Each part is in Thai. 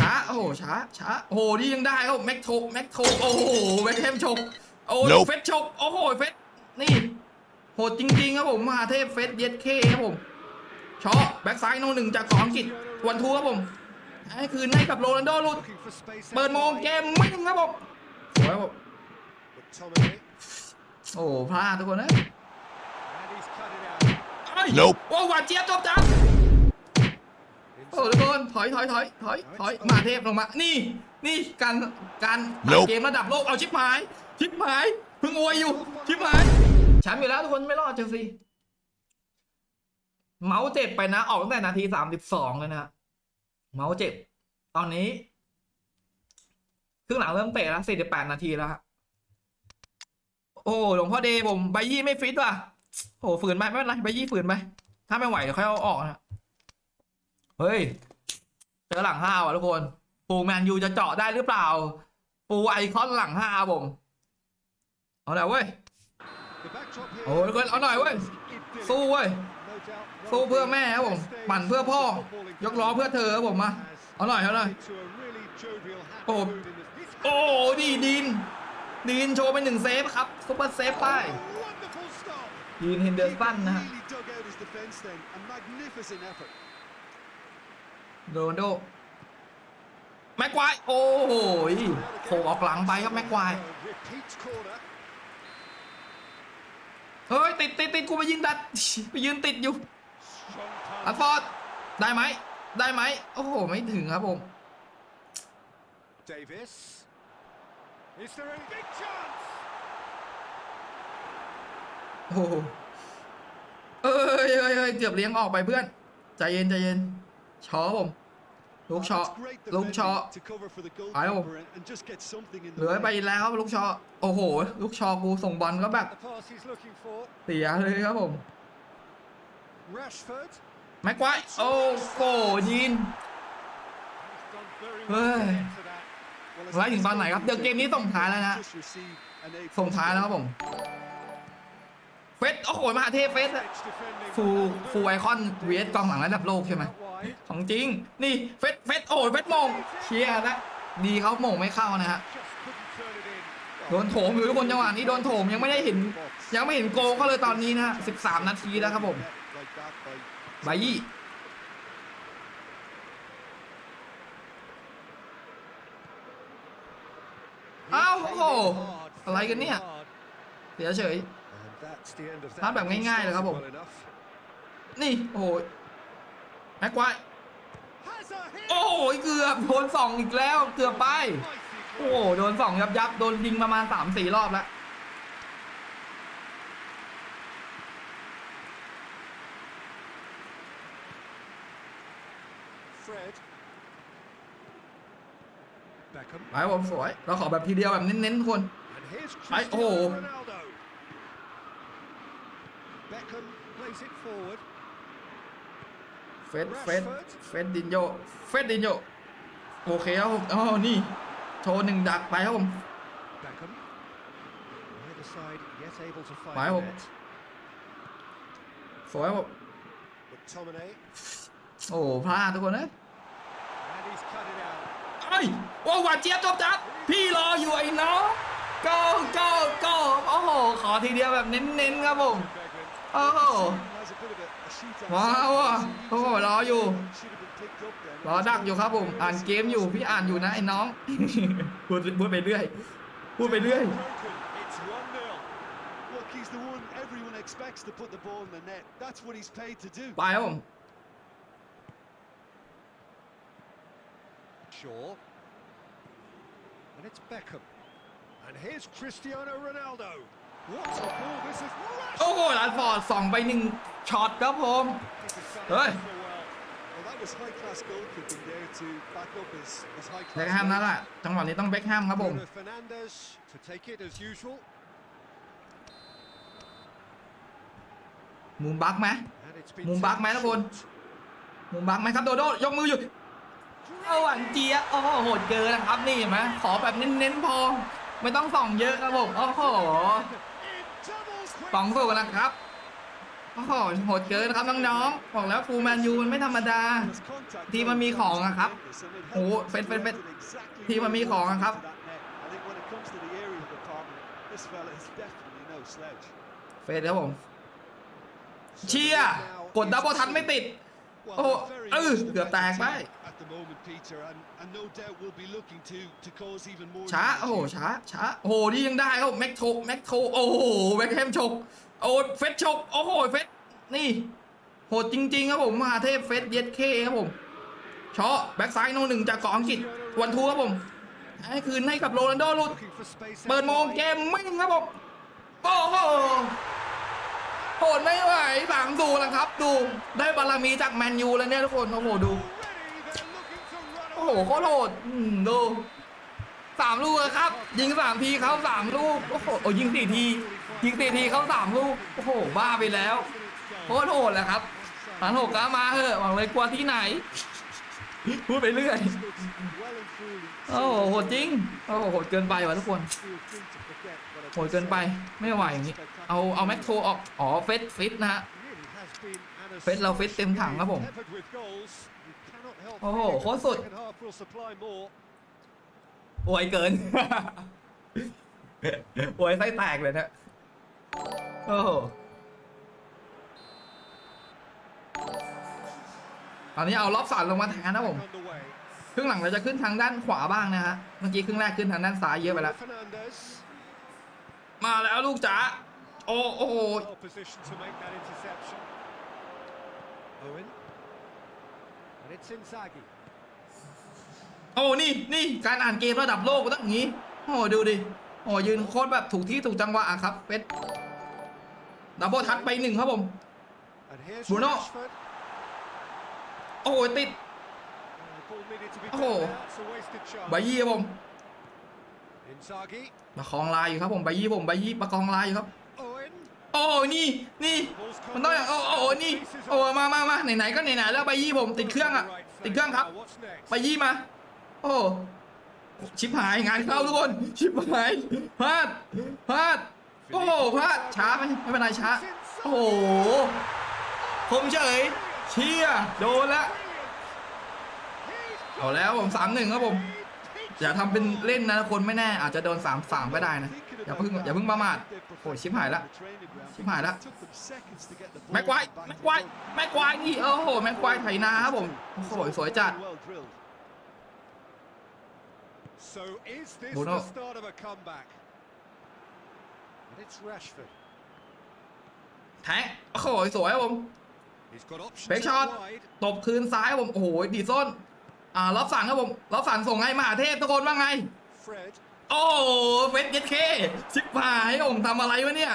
ช้าโอ้โหช้าช้าโอ้โหนี่ยังได้ครับแม็กโชกแม็กโชกโอ้โหแม็กเทมโชกโอ้โห Nope เฟสโชกโอ้โหเฟสนี่โหดจริงๆครับผมมหาเทพเฟสเย็ดเคครับผมชอแบ็กซ้ายโนหนึ่งจากของอังกฤษวันทูครับผมให้คืนให้กับโรนัลโดลุด looking for space เปิดโมงเกมไม่ถึงครับผมสวยครับผม But Tomine, โอ้โหพลาดทุกคนนะ and he's cut it out. เอ้ย Nope โอ้หวา โอ้ทุกคนถอยถอยถอยถอยถอยมหาเทพลงมา นี่ นี่การการตัด Nope เกมระดับโลกเอาชิปหายชิปหายเพิ่งอวยอยู่ชิปหายแชมป์อยู่แล้วทุกคนไม่รอดเชลซีเมาส์เจ็บไปนะ ออกตั้งแต่นาทีสามสิบสองเลยนะเมาส์เจ็บ ตอนนี้ครึ่งหลังเริ่มเตะแล้วสี่สิบแปดนาทีแล้วฮะโอ้หลวงพ่อเดย์ผมใบยี่ไม่ฟิตว่ะโอ้ฝืนไปไม่เป็นไรใบยี่ฝืนไปถ้าไม่ไหวเดี๋ยวค่อยเอาออกนะ เฮ้ย เจอหลังห้าว่ะทุกคน ปูแมนยูจะเจาะได้หรือเปล่า ปูไอคอนหลังห้าผม เอาหน่อยเว้ย โอ้ยทุกคนเอาหน่อยเว้ย สู้เว้ย สู้เพื่อแม่ครับผม ปั่นเพื่อพ่อ ยกล้อเพื่อเธอครับผมมา เอาหน่อยเอาหน่อย To a really jovial, happy Oh. mood in this. This โอ้ดีดีนดีนโชว์ไปหนึ่งเซฟครับซุปเปอร์เซฟไปดีนเฮนเดอร์สันนะฮะ โรนลโด แม็กควาย โอ้โหโผล่ออกหลังไปครับแม็กควาย Repeat corner. เฮ้ย ติดติดติดกูไปยืนดัดไปยืนติดอยู่ Strong อั punch. ลฟอร์ดได้ไหม ได้ไหม โอ้โห ไม่ถึงครับผม Davis. Is there a big chance? โอ้โหเอ้ยเอ้ยเอ้ยเกือบเลี้ยงออกไปเพื่อน ใจเย็นใจเย็น ชอผมลูกชอ That's great ลูกชอ defending to cover for the ไปครับผม goalkeeper and- and just get something in เห the ลือ way. ไปแล้วครับลูกชอโอ้โห ลูกชอกูส่งบอลก็แบบ The pass he's looking for. เสียเลยครับผม Rashford. แม็กควายโอ้โหยิน He's done very Hey. well to get to that. Well, as ไล่ถึงตอนไหนครับเดี๋ยวเกมนี้ส่งท้ายแล้วนะ just received an A ส่งท้ายแล้วครับผมเฟสโอ้โหมหาเทพเฟส Edge defending. ฟูฟูไอคอนเวสกองหลังระดับโลกใช่ไหม Out wide. ของจริง นี่เฟสเฟสโอ้ยเฟสโมงเชียร์นะดีเขาโมงไม่เข้านะฮะ Just couldn't turn it in. โดนโถมอยู่ทุกคนจังหวะนี้โดนโถมยังไม่ได้เห็น ยังไม่เห็นโกลเขาเลยตอนนี้นะฮะ13 นาทีแล้วครับผม Like that by ไบยี่อ้าวโอ้โหอะไรกันเนี่ยเสียเฉย And that's the end of that. พลาดแบบง่ายๆเลยครับผม Well enough. นี่ โอ้โห แม็กควาย Has a hit. โอ้โหเกือบโดนสองอีกแล้วเกือบไป Mighty โอ้โหโดนสองยับยับโดนยิงประมาณสามสี่รอบแล้ว Fred. Beckham. ไปผมสวย เราขอแบบทีเดียวแบบเน้นๆทุกคน And here's Ai, Cristiano oh. Ronaldo. เฟสเฟสเฟสดินโยเฟสดินโยโอเคครับผมอ๋อนี่โชว์หนึ่งดักไปครับผม Beckham. Neither side yet able to find Phải the không? net. สวยครับผม But Tomine. โอ้พลาดทุกคนนะ And he's cut it out. เอ้ยโอ้หวานเจี๊ยบจบจัดพี่รออยู่ไอ้น้องก็ก็ก็โอ้โหขอทีเดียวแบบเน้นๆครับผม Beckham. โอ้ ว้าวโอ้โหรออยู่ รอดักอยู่ครับผม อ่านเกมอยู่ พี่อ่านอยู่นะไอ้น้อง พูดพูดไปเรื่อย พูดไปเรื่อย ไปครัวผม Shaw. And it's Beckham. And here's Cristiano Ronaldo. What a ball this is. โอ้โหลานฟอร์ดส่องไปหนึ่งช็อตครับผม Hey. Hey. Well, that was high-class goalkeeping there to back up his, his เบ็ค high-class แฮมนั่นแห goals. ละจังหวะนี้ต้องเบ็คแฮมครับผม Bruno Fernandes to take it as usual. มุมบักไหม And it's been มุมบักไหมทุกคน มุมบักไหมครับโดโดยกมืออยู่เอาหวานเจี๊ยบโอ้โหโหดเกินนะครับนี่เห็นไหมขอแบบเน้นๆพอ ไม่ต้องส่องเยอะครับผม โอ้โห In double quick สองสู้กันนะครับโอ้โหโหดเกินครับน้องๆบอกแล้วฟูลแมนยูมันไม่ธรรมดา ทีมมันมีของอะครับโอ้โหเฟดเฟดเฟดทีมมันมีของอะครับ เฟสครับผมเชียร์กดดับเบิลทันไม่ติด Well, Oh, they're very oh, much the got better back, team mate. At the moment, Peter, and, and no doubt will be looking to to cause even more. ช้า damage โอ้โห here. ช้าช้าโอ้โหนี่ยังได้ครับแม็กโทแม็กโทโอ้โหแบ็คแฮมฉกโอ้เฟสฉกโอ้โหเฟสนี่โหดจริง ๆ ครับผมมหาเทพเฟสเย็ดเคครับผมชอแบ็กซ้ายโนหนึ่งจากเกาะอังกฤษวันทูครับผมให้คืนให้กับโรนัลโดหลุด Looking for space เปิด out โมง wide. เกมไม่งครับผมโอ้โห โหดไม่ไหวสามดูแล้วครับ ดูได้บารมีจากแมนยูแล้วเนี่ยทุกคนโอ้โหดู โอ้โหโคตรโหดดูสามลูกอะครับ ยิงสามทีเขาสามลูก โอ้โหโอ้ยิงสี่ที ยิงสี่ทีเขาสามลูก โอ้โห บ้าไปแล้วโคตรโหดแหละครับสามหกก็มาเหอะหวังเลยกลัวที่ไหน พูดไปเรื่อย well and truly โอ้โหโหดจริง โอ้โหโหดเกินไปว่ะทุกคน feel free to forget what I've โหดเกินไป ไม่ไหวอย่างนี้ เอาเอาแม็กโทรออก อ๋อเฟสฟิตนะฮะ really has been an เฟสเราเฟสเต็มถังครับผม peppered with goals. You cannot help โอ้โห feeling โคตรสุด second half will supply more. อวยเกินอวยไส้แตกเลยนะ โอ้โห ตอนนี้เอาล็อบสันลงมาแทนนะผม On the way. ครึ่งหลังเราจะขึ้นทางด้านขวาบ้างนะฮะเมื่อกี้ครึ่งแรกขึ้นทางด้านซ้ายเยอะไปแล้ว Fernandez มาแล้วลูกจ๋าโอ้โอ้โห well positioned to make that interception. Owen. And it's Inzaghi. โอ้นี่นี่การอ่านเกมระดับโลกมันต้องอย่างนี้โอ้โหดูดิโอ้โหยืนโค้ดแบบถูกที่ถูกจังหวะอะครับเป็ดดับเบิลทัชไปหนึ่งครับผม And here's Bruno. Rashford. โอ้โหติด Uh, the ball needed to be Oh. done there. It's a wasted ใบ chance. ยี่ครับผม Inzaghi. ประคองลายอยู่ครับผมใบยี่ผมใบยี่ประคองลายอยู่ครับ Owen. โอ้นี่นี่ Ball's มันต้องอย่างโอ้โอ้นี่โอ้มามามาไหนๆก็ไหนๆแล้วใบยี่ผมติดเครื่องอะติดเครื่องครับ Now, what's next? ใบยี่มา โอ้ชิบหายงานเข้าทุกคน ชิบหายพลาดพลาดโอ้โหพลาดช้าไหมไม่เป็นไรช้า โอ้โหคมเฉย เชี่ยโดนละเอาแล้วผมสามหนึ่งครับผมอย่าทำเป็นเล่นนะคนไม่แน่อาจจะโดนสามสามก็ได้นะอย่าเพิ่งอย่าเพิ่งประมาทโอ้ยชิบหายละชิบหายละแม็กไวร์แม็กไวร์แม็กไวร์นี่โอ้โหแม็กไวร์ไถนาครับผมโอ้โหสวยจัด So is this Bruno. the start of a comeback? And it's Rashford. แทงโอ้โหสวยครับผม He's got options Fake out shot. wide. ตบคืนซ้ายครับผมโอ้โหดีส้นอ่าล็อบสันครับผมล็อบสันส่งให้มหาเทพทุกคนว่าไง Fred. โอ้โหเฟสเย็ดเคชิบหายผมทำอะไรวะเนี่ย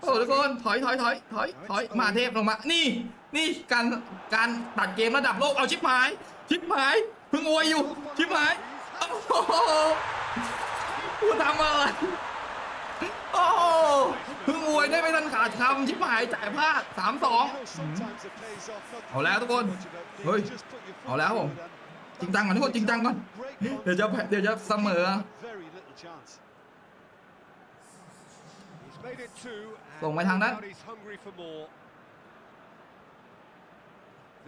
โอ้ทุกคนถอยถอยถอยถอยถอยมหาเทพลงมา นี่ นี่การการตัดเกมระดับโลกเอาชิบหาย ชิบหายเพิ่งอวยอยู่ ชิบหายโอ้โหกูทำอะไรโอ้โห เพิ่งอวยได้ไม่ทันขาดคำชิบหายจ่ายพลาดสามสอง Sometimes it pays off. Not เอาแล้วทุกคน much about this, เฮ้ย just put your foot เอาแล้วผม forward and จริงจังก่อนทุกคนจริงจังก่อน great เดี๋ยวจะเดี๋ยวจะเสมอ very little chance. He's made it two. and ส่งไปทางนั้น no doubt He's hungry for more.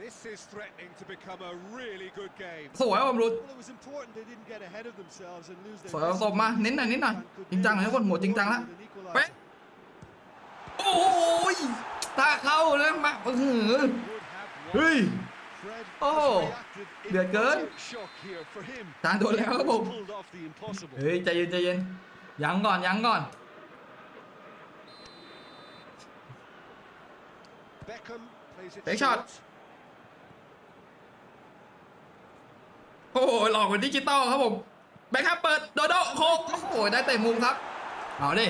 This is threatening to become a really good game. สวยผมรุด Well, it was important they didn't get ahead of themselves and lose their สวยเอาตบมาเน้นหน่อยเน้นหน่อยจริงจังหน่อยทุกคนหมดจริงจังแล้วเป๊ะโอ้ยตา เข้าแล้วมาเออเฮ้ยโอ้เดือดเกินจานโดนแล้วครับผมเฮ้ยใจเย็นใจเย็นยังก่อนยังก่อน Fake shot. โอ้โหหลอกเป็นดิจิตอลครับผมแบ็คแฮมเปิดโดโดโคกโอ้โหได้เตะมุมครับ เอาดิ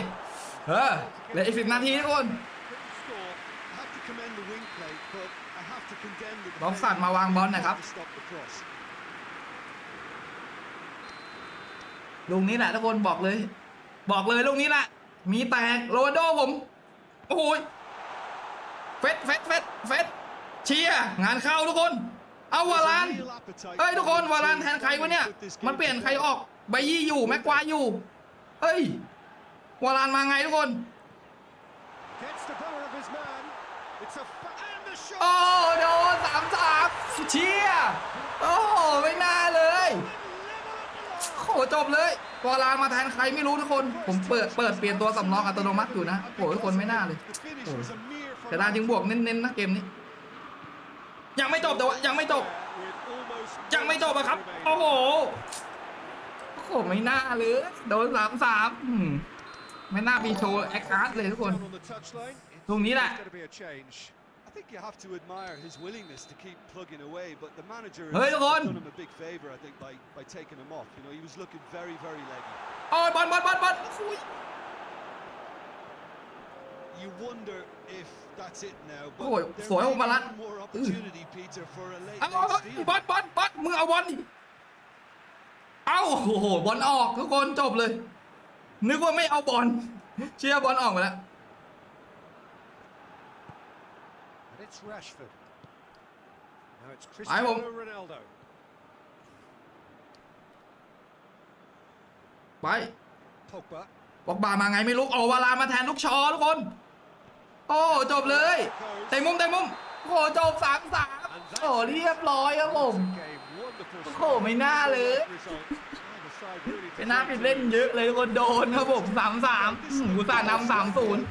เออเหลืออีกสิบนาทีทุกคน ลองสั่นมาวางบอลนะครับ ลูกนี้แหละทุกคนบอกเลย บอกเลยลูกนี้แหละ มีแตกโรนโดผม โอ้โหยเฟสเฟสเฟสเฟสเชียงานเข้าทุกคน เอาวาลานเอ้ยทุกคนวาลานแทนใครวะเนี่ย มันเปลี่ยนใครออกใบยี่อยู่แม็กควายอยู่ เอ้ยวาลานมาไงทุกคน โอ้โดนสามสามเชียโอ้โหไม่น่าเลยโอ้โหจบเลยวอลามาแทนใครไม่รู้ทุกคน ผมเปิดเปิดเปลี่ยนตัวสำรองอัตโนมัติอยู่นะโอ้โหทุกคนไม่น่าเลยแต่ดาจึงบวกเน้นๆนะเกมนี้ ยังไม่จบแต่ว่ายังไม่จบยังไม่จบอะครับ โอ้โหโอ้โหไม่น่าเลยโดนสามสามไม่น่ามีโชว์แอคอาร์ตเลยทุกคนตรงนี้แหละ it's gotta be a change. I think you have to admire his willingness to keep plugging away, but the manager has เฮ้ยทุกคน done him a big favour, I think, by, by taking him off. You know, he was looking very, very leggy. โอ้ยบอลบอลบอลบอลอุ้ย You wonder if that's it now. But Oh, there sủa may không be mà lăn. one more opportunity, Peter, for a late, เอา late เอาเอา steal. บอลบอลบอลมึงเอาบอลดิเอ้าโอ้โหบอลออกทุกคนจบเลย นึกว่าไม่เอาบอล เชียร์บอลออกไปแล้ว it's Rashford. Now it's Ai bông? Cristiano Ronaldo. ไป Pogba. บอกบามาไงไม่รู้เอาวาลามาแทนลูกชอทุกคน โอ้จบเลยเตะมุมเตะมุมโอ้โหจบสามสามโอ้เรียบร้อยครับผม Game. Wonderful โอ้โห start. ไม่น่าเลย Result. And the side really เป็นหน้าปิดเล่นเยอะเลยทุกคนโดนครับผมสามสามกูสาห์นำสามศูนย์